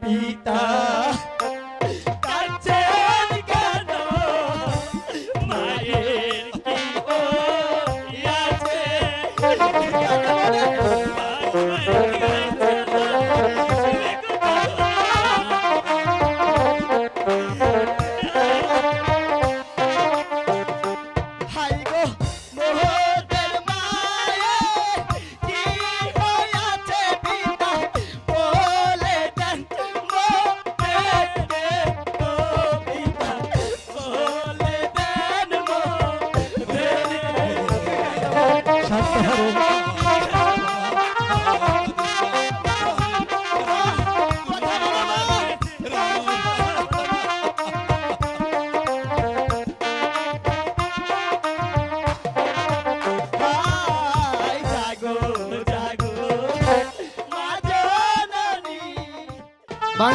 પિતા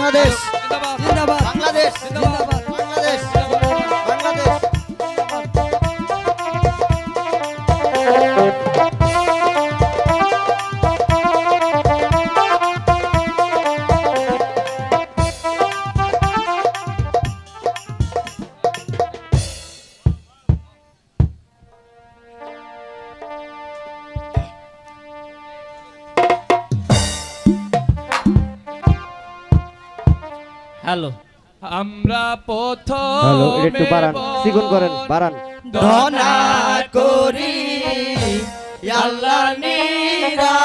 বাংলাদেশ। বাংলাদেশ। সিগুন করেন বারান ধনা করি আল্লাহ নিরা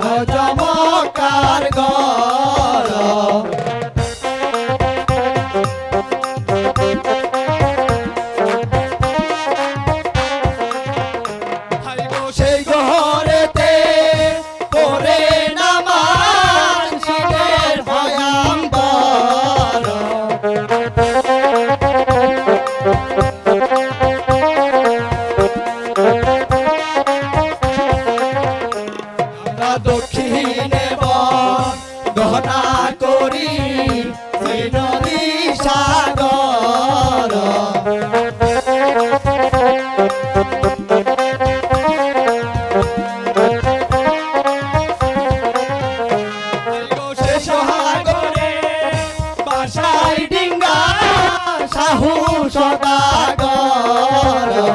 Mojo, Mojo. Allah.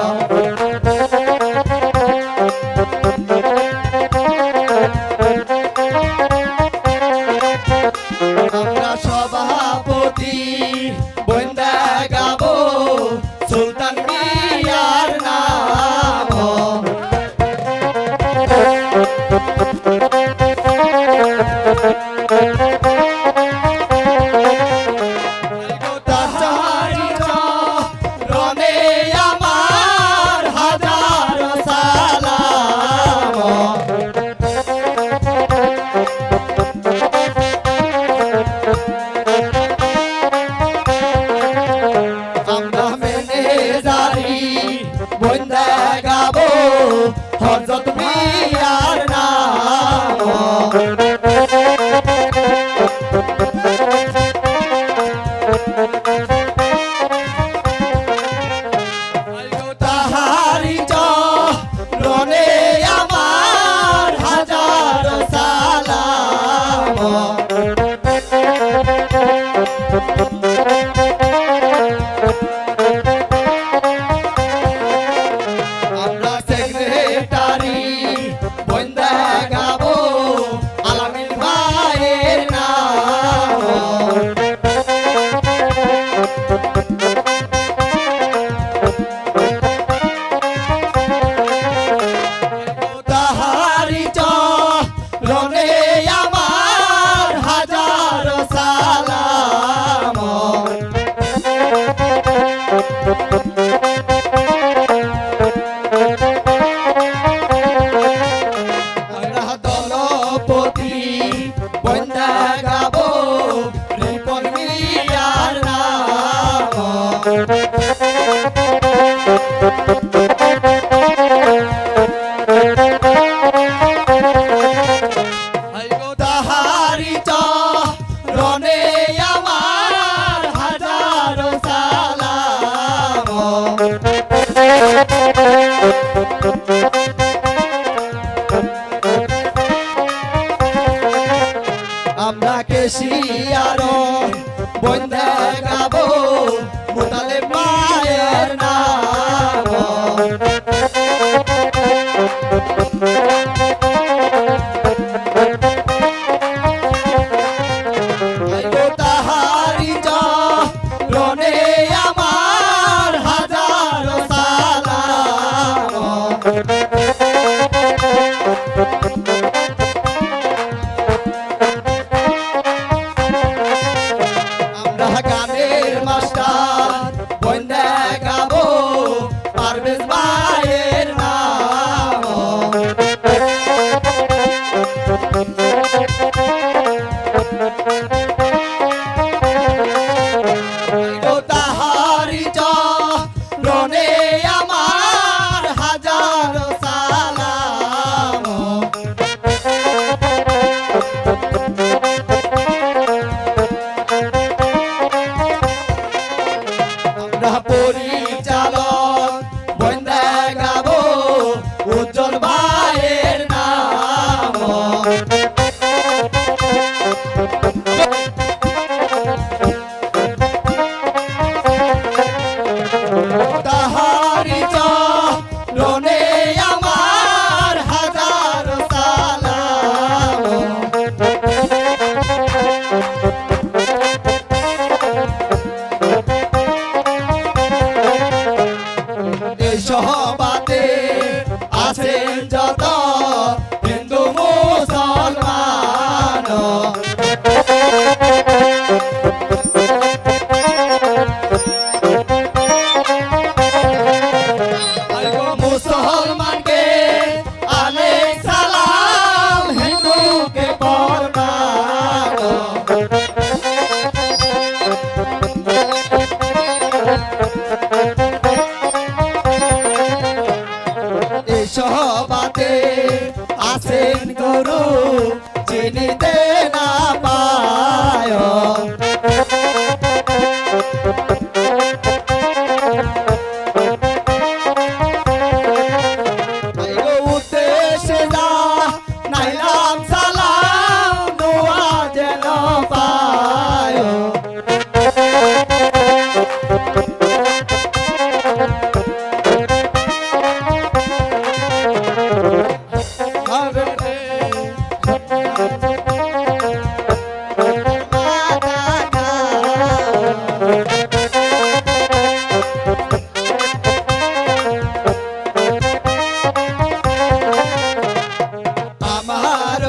আমার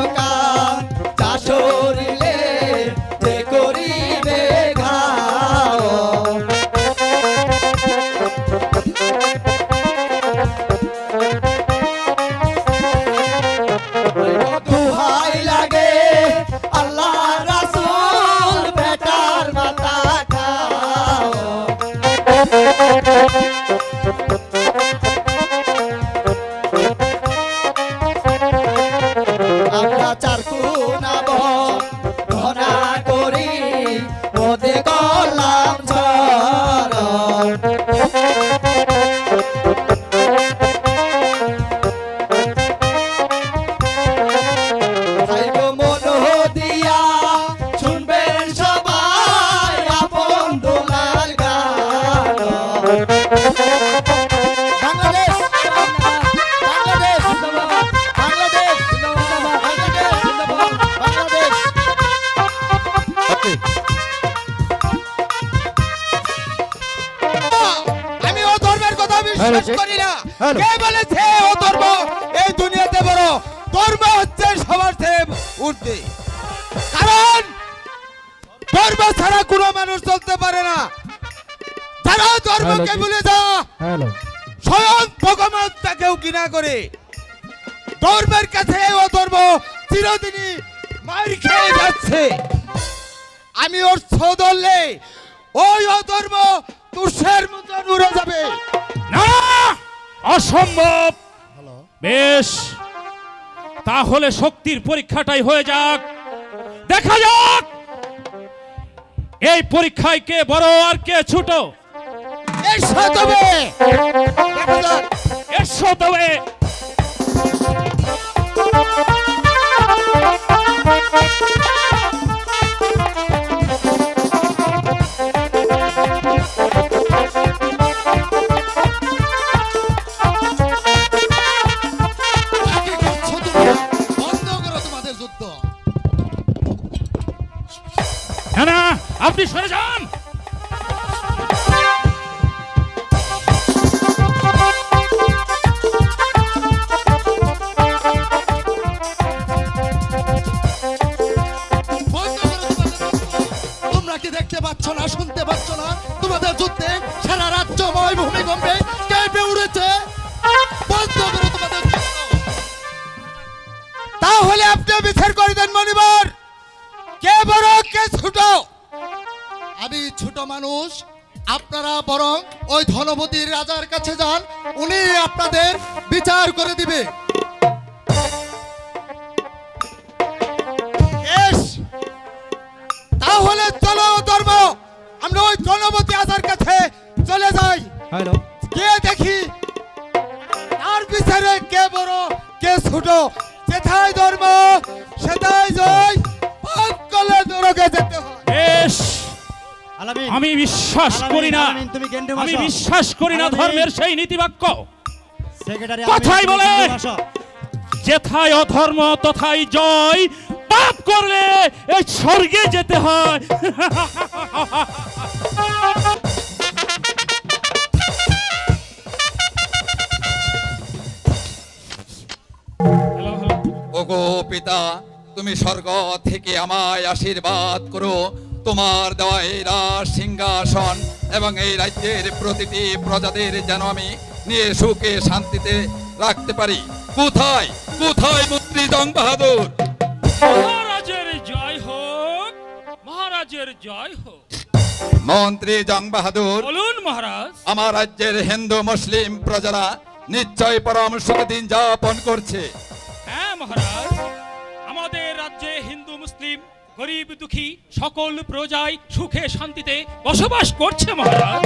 আমি ও ধর্মের কথা বিশ্বাস করি না কে বলে ধর্মকে ভুলে যা স্বয়ং ভগবান তাকেও ঘৃণা করে। ধর্মের কাছে ও ধর্ম চিরদিনই মার খেয়ে যাচ্ছে। আমি ওর ধরলে ওই অধর্ম তুষের মতন উড়ে যাবে। না অসম্ভব। বেশ। তাহলে শক্তির পরীক্ষাটাই হয়ে যাক। দেখা যাক। এই পরীক্ষায় কে বড় আর কে ছোট? এসো তবে। এসো তবে। আপনি বিচার করে দেন মনিবার কে বড় কে ছোট? আমি ছোট মানুষ আপনারা বরং ওই ধনপতির রাজার কাছে যান উনি আপনাদের বিচার করে দিবে। তাহলে চলো ধর্ম আমরা ওই গণপতি রাজার কাছে চলে যাই। হ্যালো। কে দেখি তার বিচারে কে বড় কে ছোট যেথায় ধর্ম সেটাই জয় পাপ করলে নরকে যেতে হয়। বেশ। আমি বিশ্বাস করি না। আমি বিশ্বাস করি না ধর্মের সেই নীতিবাক্য। সেক্রেটারি কথাই বলে। যেথায় অধর্ম তথায় জয় পাপ করলে এই স্বর্গে যেতে হয়। ওগো পিতা তুমি স্বর্গ থেকে আমায় আশীর্বাদ করো। তোমার দেওয়া এই রাজ সিংহাসন এবং এই রাজ্যের প্রতিটি প্রজাদের যেন আমি নিয়ে সুখে শান্তিতে রাখতে পারি। কোথায়? কোথায় মন্ত্রী জং বাহাদুর? মহারাজের জয় হোক মহারাজের জয় হোক। মন্ত্রী জং বাহাদুর বলুন মহারাজ। আমার রাজ্যের হিন্দু মুসলিম প্রজারা নিশ্চয় পরম সুখে দিন যাপন করছে। মহারাজ, আমাদের রাজ্যে হিন্দু, মুসলিম, গরিব, দুঃখী সকল প্রজাই সুখে শান্তিতে বসবাস করছে মহারাজ।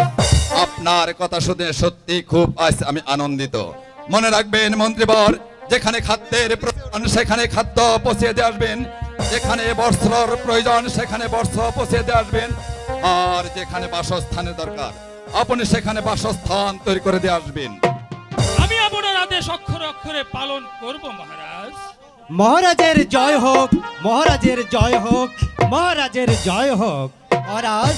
আপনার কথা শুনে সত্যি খুব আমি আনন্দিত। মনে রাখবেন মন্ত্রীবর, যেখানে খাদ্যের প্রয়োজন, সেখানে খাদ্য পৌঁছে দিয়ে আসবেন। যেখানে বস্ত্রর প্রয়োজন, সেখানে বস্ত্র পৌঁছে দিয়ে আসবেন। আর যেখানে বাসস্থানের দরকার, আপনি সেখানে বাসস্থান তৈরি করে দিয়ে আসবেন। আদেশ অক্ষরে অক্ষরে পালন করব মহারাজ। মহারাজের জয় হোক মহারাজের জয় হোক মহারাজের জয় হোক। মহারাজ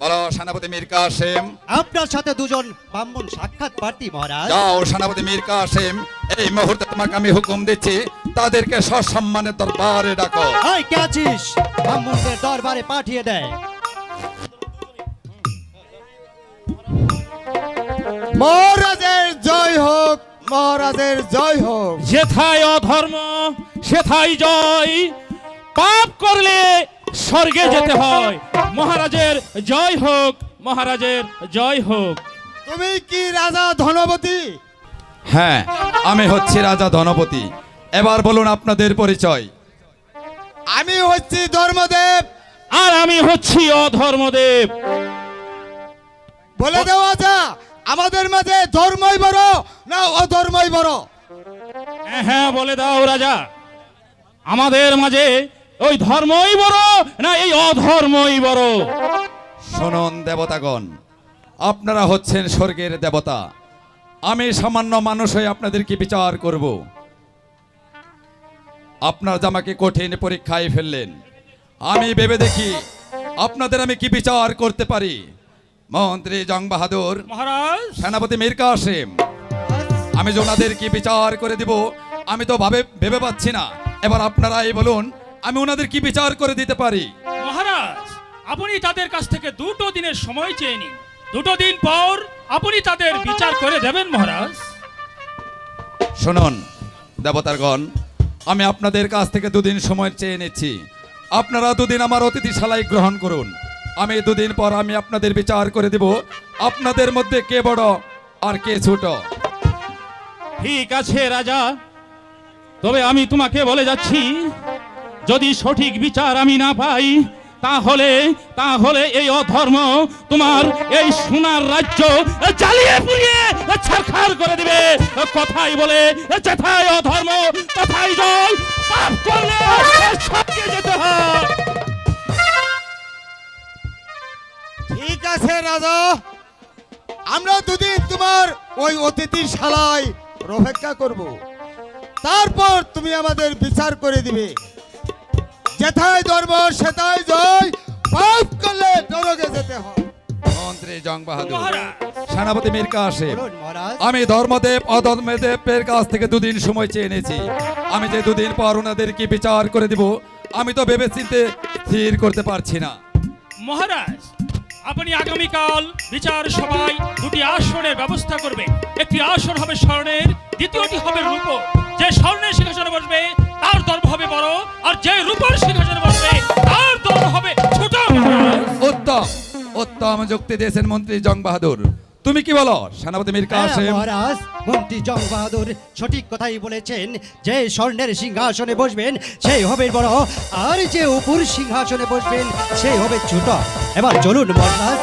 বলো সেনাপতি মীর কাসেম আপনার সাথে দুজন ব্রাহ্মণ সাক্ষাৎ প্রার্থী মহারাজ। যাও সেনাপতি মীর কাসেম এই মুহূর্তে তোমাকে আমি হুকুম দিচ্ছি তাদেরকে সসম্মানের দরবারে ডাকো। হাই কে আছিস? ব্রাহ্মণদের দরবারে পাঠিয়ে দেয় মহারাজের জয় হোক মহারাজের জয় হোক। যেথায় অধর্ম সেথায় জয়। পাপ করলে স্বর্গে যেতে হয়। মহারাজের জয় হোক মহারাজের জয় হোক। তুমি কি রাজা ধনপতি হ্যাঁ আমি হচ্ছি রাজা ধনপতি। এবার বলুন আপনাদের পরিচয়। আমি হচ্ছি ধর্মদেব। আর আমি হচ্ছি অধর্মদেব। বলে দেওয়া যা। আমাদের মাঝে ধর্মই বড় না অধর্মই বড়? হ্যাঁ হ্যাঁ বলে দাও রাজা। আমাদের মাঝে ওই ধর্মই বড় না এই অধর্মই বড়? শুনুন দেবতাগণ আপনারা হচ্ছেন স্বর্গের দেবতা। আমি সামান্য মানুষ হয়ে আপনাদেরকে বিচার করব। আপনার জামাকে কঠিন পরীক্ষায় ফেললেন আমি ভেবে দেখি আপনাদের আমি কি বিচার করতে পারি? মন্ত্রী জং বাহাদুর মহারাজ। সেনাপতি মীর কাসেম। আমি যে ওনাদের কি বিচার করে দিব আমি তো ভাবে ভেবে পাচ্ছি না। এবার আপনারাই বলুন আমি ওনাদের কি বিচার করে দিতে পারি? মহারাজ আপনি তাদের কাছ থেকে দুটো দিনের সময় চেয়ে নিন। দুটো দিন পর আপনি তাদের বিচার করে দেবেন মহারাজ। শুনুন দেবতারগণ আমি আপনাদের কাছ থেকে দুদিন সময় চেয়ে নিচ্ছি। আপনারা দুদিন আমার অতিথিশালায় গ্রহণ করুন। আমি দুদিন পর আমি আপনাদের বিচার করে দেব। আপনাদের মধ্যে কে বড় আর কে ছোট? ঠিক আছে, রাজা। তবে আমি তোমাকে বলে যাচ্ছি, যদি সঠিক বিচার আমি না পাই, তাহলে তাহলে এই অধর্ম তোমার এই সোনার রাজ্য জ্বালিয়ে পুড়িয়ে ছারখার করে দিবে। কথাই বলে, যেথায় অধর্ম, তথায় জয় পাপ করলে সবকে যেতে হয়। ঠিক আছে রাজা। আমরা দুদিন তোমার ওই অতিথির শালায় অপেক্ষা করব। তারপর তুমি আমাদের বিচার করে দিবে। যেথায় ধর্ম সেথায় জয় পাপ করলে নরকে যেতে হয়। মন্ত্রী জং বাহাদুর সেনাপতি মীর কাসেম আমি ধর্মদেব অধর্মদেবের কাছ থেকে দুদিন সময় চেয়ে এনেছি। আমি যে দুদিন পর ওনাদের কি বিচার করে দিব আমি তো ভেবে চিনতে স্থির করতে পারছি না। মহারাজ আপনি আগামীকাল বিচার সভায় দুটি আসনের ব্যবস্থা করবে। একটি আসন হবে স্বর্ণের, দ্বিতীয়টি হবে রূপ যে স্বর্ণের সিংহাসনে বসবে, তার দর্ব হবে বড়, আর যে রূপর সিংহাসনে বসবে, তার দর্ব হবে ছোট। উত্তম উত্তম যুক্তি দিয়েছেন মন্ত্রী জং বাহাদুর। তুমি কি বলো? সেনাপতি মীর হ্যাঁ, কাসেম। মহারাজ মন্ত্রী জং বাহাদুর সঠিক কথাই বলেছেন যে স্বর্ণের সিংহাসনে বসবেন সেই হবে বড় আর যে উপর সিংহাসনে বসবেন সেই হবে ছোট। এবার চলুন মহারাজ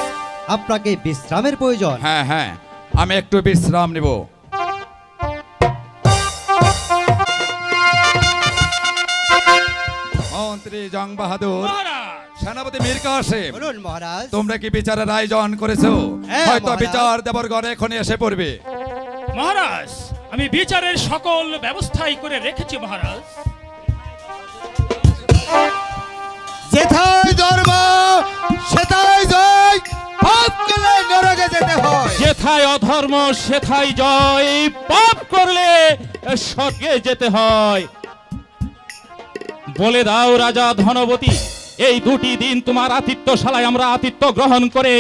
আপনাকে বিশ্রামের প্রয়োজন। হ্যাঁ হ্যাঁ আমি একটু বিশ্রাম নিব। মন্ত্রী জং বাহাদুর সেনাপতি মীর কাসেম বলুন মহারাজ। তোমরা কি বিচারের আয়োজন করেছ? হ্যাঁ, হয়তো বিচার দেবর ঘরে এখনই এসে পড়বে। মহারাজ আমি বিচারের সকল ব্যবস্থাই করে রেখেছি মহারাজ। যেথায় ধর্ম সেথায় জয় পাপ করলে নরকে যেতে হয়। যেথায় অধর্ম সেথায় জয় পাপ করলে স্বর্গে যেতে হয়। বলে দাও রাজা ধনবতী এই দুটি দিন তোমার আতিথ্যশালায় আমরা আতিথ্য গ্রহণ করে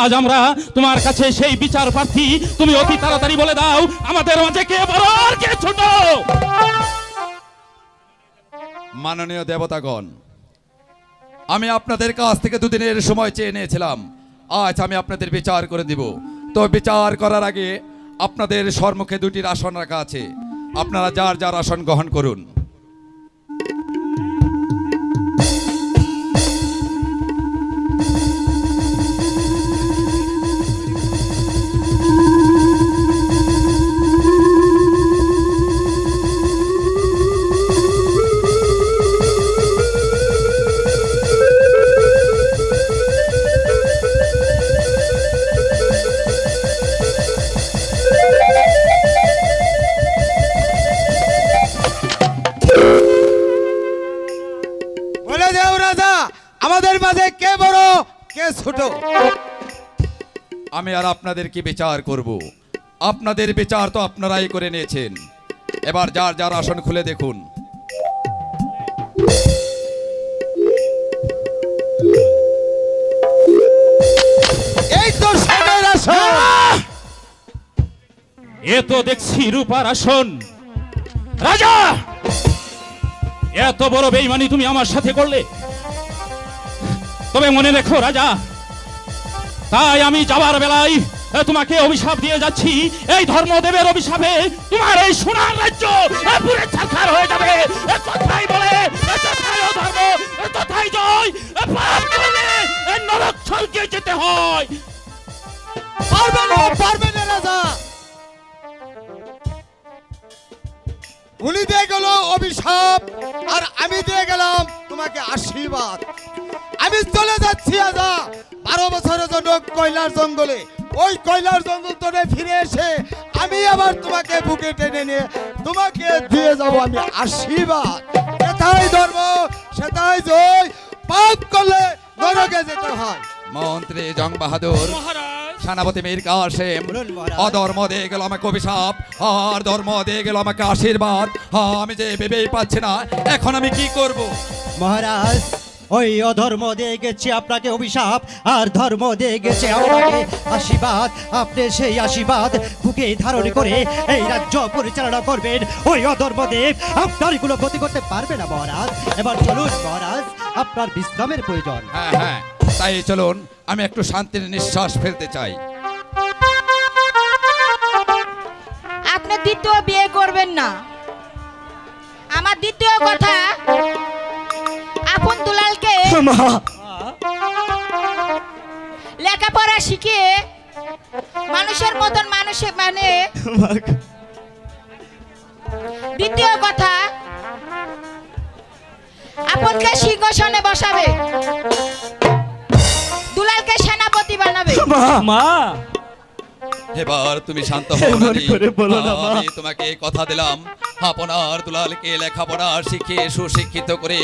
আজ আমরা তোমার কাছে সেই বিচার প্রার্থী তুমি অতি তাড়াতাড়ি বলে দাও, আমাদের মাঝে কে বড় আর কে ছোট? মাননীয় দেবতাগণ, আমি আপনাদের কাছ থেকে দুদিনের সময় চেয়ে নিয়েছিলাম। আজ আমি আপনাদের বিচার করে দিব। তো বিচার করার আগে আপনাদের সম্মুখে দুটির আসন রাখা আছে। আপনারা যার যার আসন গ্রহণ করুন। কে ছোট। আমি আর আপনাদের কি বিচার করব? আপনাদের বিচার তো আপনারাই করে নিয়েছেন। এবার যার যার আসন খুলে দেখুন। এই তো সোনার আসন। এ তো দেখছি রূপার আসন। রাজা! এত বড় বেইমানি তুমি আমার সাথে করলে? তবে মনে রেখো, রাজা। তাই আমি যাবার বেলায় তোমাকে অভিশাপ দিয়ে যাচ্ছি। এই ধর্মদেবের অভিশাপে তোমার এই সোনার রাজ্য পুরে হয়ে যাবে। কথাই বলে তথায় অধর্ম জয় নরক স্বর্গে যেতে হয়। পারবে না, রাজা। উনি দিয়ে গেল অভিশাপ, আর আমি দিয়ে গেলাম তোমাকে আশীর্বাদ। আমি চলে যাচ্ছি আজা বারো বছরের জন্য কয়লার জঙ্গলে। ওই কয়লার জঙ্গল ধরে ফিরে এসে আমি আবার তোমাকে বুকে টেনে নিয়ে তোমাকে দিয়ে যাব আমি আশীর্বাদ। সেটাই ধর্ম সেটাই জয়। পাপ করলে নরকে যেতে হয়। মন্ত্রী জং বাহাদুর মহারাজ। সেনাপতি মীর কাসেম অধর্ম দিয়ে গেল আমাকে অভিশাপ আর ধর্ম দিয়ে গেল আমাকে আশীর্বাদ। হ্যাঁ, আমি যে ভেবেই পাচ্ছি না এখন আমি কি করব? মহারাজ ওই অধর্ম দিয়ে গেছে আপনাকে অভিশাপ আর ধর্ম দিয়ে গেছে আপনাকে আশীর্বাদ। আপনি সেই আশীর্বাদ বুকে ধারণ করে এই রাজ্য পরিচালনা করবেন। ওই অধর্মদেব আপনার কোনো ক্ষতি করতে পারবে না মহারাজ। এবার চলুন মহারাজ আপনার বিশ্রামের প্রয়োজন। হ্যাঁ হ্যাঁ তাই চলুন আমি একটু শান্তির নিঃশ্বাস ফেলতে চাই। আপনি দ্বিতীয় বিয়ে করবেন না। আমার দ্বিতীয় কথা আপন দুলালকে লেখাপড়া শিখে মানুষের মতন মানুষে মানে দ্বিতীয় কথা আপনকে সিংহাসনে বসাবে দুলালকে সেনাপতি বানাবে। এবার তুমি শান্ত হও আমি তোমাকে কথা দিলাম। আপনার দুলালকে লেখাপড়া শিখিয়ে সুশিক্ষিত করে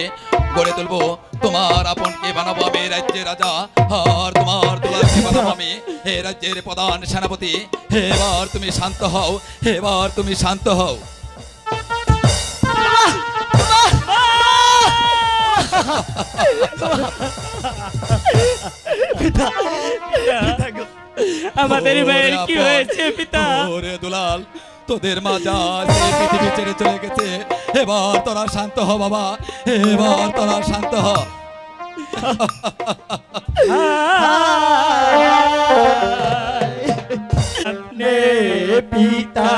গড়ে তুলবো। তোমার আপনকে বানাবো আমি রাজ্যের রাজা। আর তোমার দুলালকে বানাবো আমি এই রাজ্যের প্রধান সেনাপতি। এবার তুমি শান্ত হও এবার তুমি শান্ত হও। আমাদের বাইরে কি হয়েছে পিতা? ওরে দুলাল তোদের মা যা পৃথিবী ছেড়ে চলে গেছে। এবার তোরা শান্ত হ বাবা। এবার তোরা শান্ত হ। পিতা।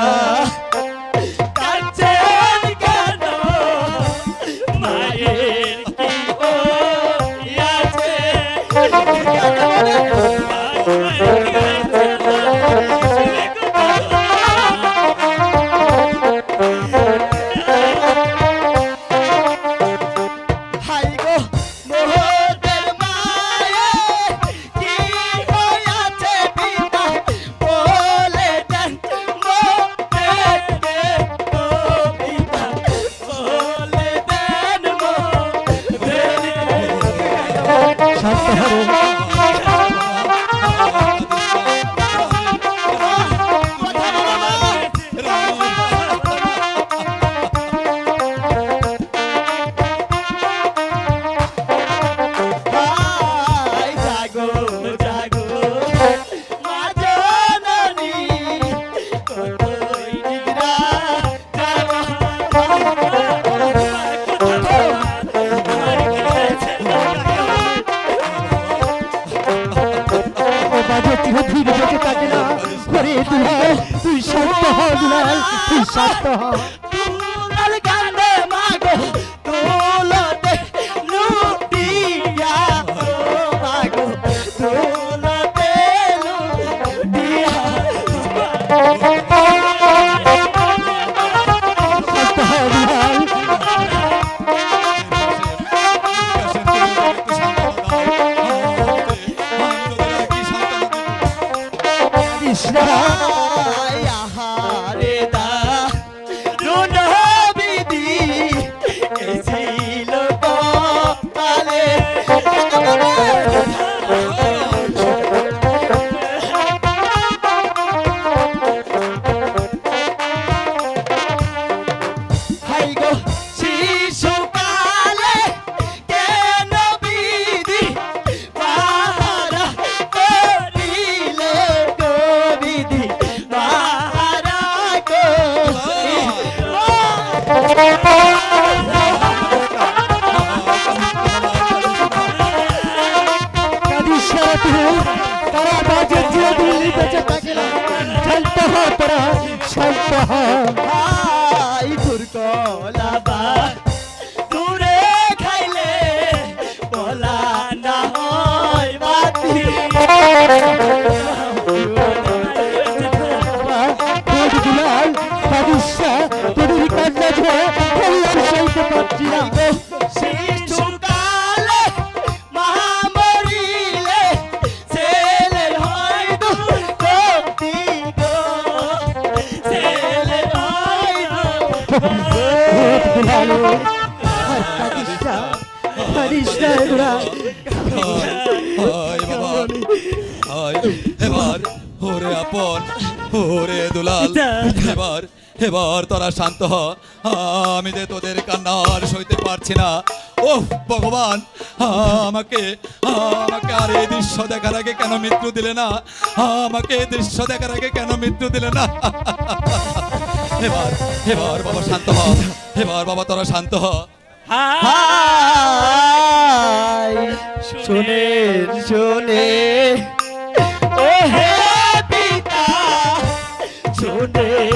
এবার ওরে আপন এবার তোরা শান্ত হ আমি যে তোদের কান্নার সইতে পারছি না ও ভগবান আমাকে আমাকে আর এই দৃশ্য দেখার আগে কেন মৃত্যু দিলে না আমাকে এই দৃশ্য দেখার আগে কেন মৃত্যু দিলে না এবার এবার, বাবা, শান্ত হ। এবার, বাবা, তোরা শান্ত হ। হাই শুনে শুনে। ও হে পিতা শোনেন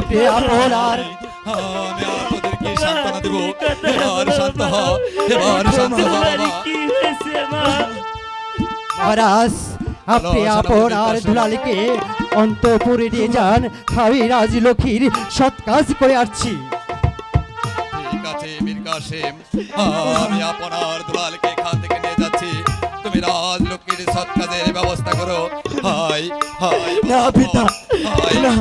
দুলাল আপনার আমি আর সান্ত্বনা দেব এবার শান্ত হ এবার শান্ত হ মহারাজ আপনি আপনার দুলালিকে অন্তপুরে নিয়ে যান আমি রাজলক্ষ্মীর সৎ কাজ করে আসছি ঠিক আছে মীর কাসেম আমি আপনার দুলালকে এখান থেকে নিয়ে যাচ্ছি তুমি রাজলক্ষ্মীর সৎ কাজের ব্যবস্থা করো হাই হাই না, পিতা, না।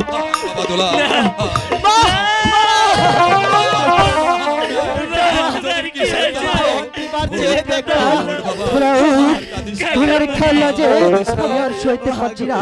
দুলার খেলা যে আর সইতে পারছি না